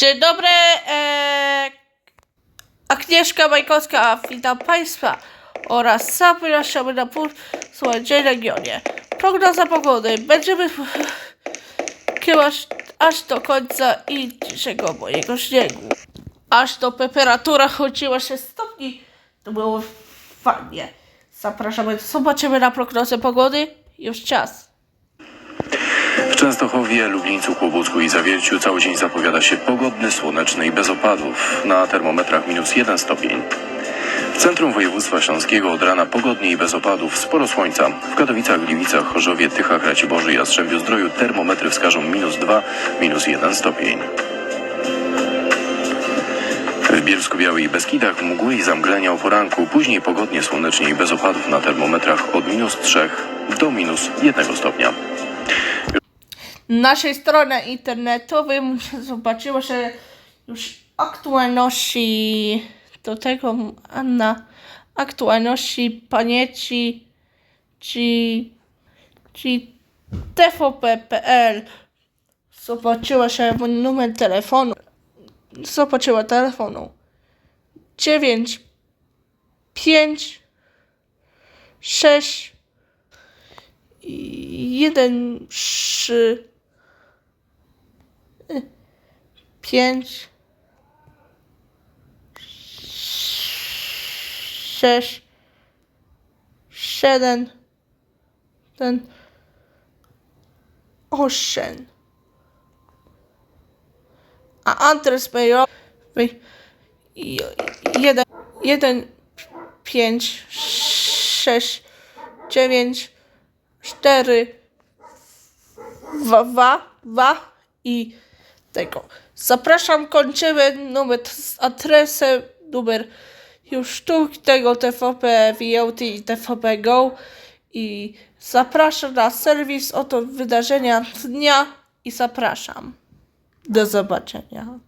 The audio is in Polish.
Dzień dobry, e, Agnieszka Majkowska, witam Państwa oraz zapraszamy na posłuchanie regionie. Prognoza pogody. Będziemy kiełać aż do końca i dzisiejszego mojego śniegu. Aż do temperatura chodziła 6 stopni. To było fajnie. Zapraszamy, zobaczymy na prognozę pogody. Już czas. Częstochowie, Lublińcu, Kłobucku i Zawierciu cały dzień zapowiada się pogodny, słoneczny i bez opadów. Na termometrach minus 1 stopień. W centrum województwa śląskiego od rana pogodnie i bez opadów, sporo słońca. W Katowicach, Gliwicach, Chorzowie, Tychach, Raciborzu i Jastrzębiu Zdroju termometry wskażą minus 2, minus 1 stopień. W Bielsku Białej i Beskidach mgły i zamglenia o poranku, później pogodnie, słonecznie i bez opadów na termometrach od minus 3 do minus 1 stopnia. Naszej stronie internetowej zobaczyła, że już aktualności do tego a na aktualności pamięci czy, czy tvp.pl zobaczyła się mój numer telefonu zobaczyła telefonu. 9 5 6 jeden, trzy, y, pięć, sześć, siedem, ten, osiem. A adres mailowy jeden, jeden, pięć, sześć, dziewięć, cztery, dwa, dwa i tego. Zapraszam, kończymy numer z adresem, numer już sztuk tego TVP VOT i TVP Go i zapraszam na serwis oto wydarzenia dnia i zapraszam. Do zobaczenia.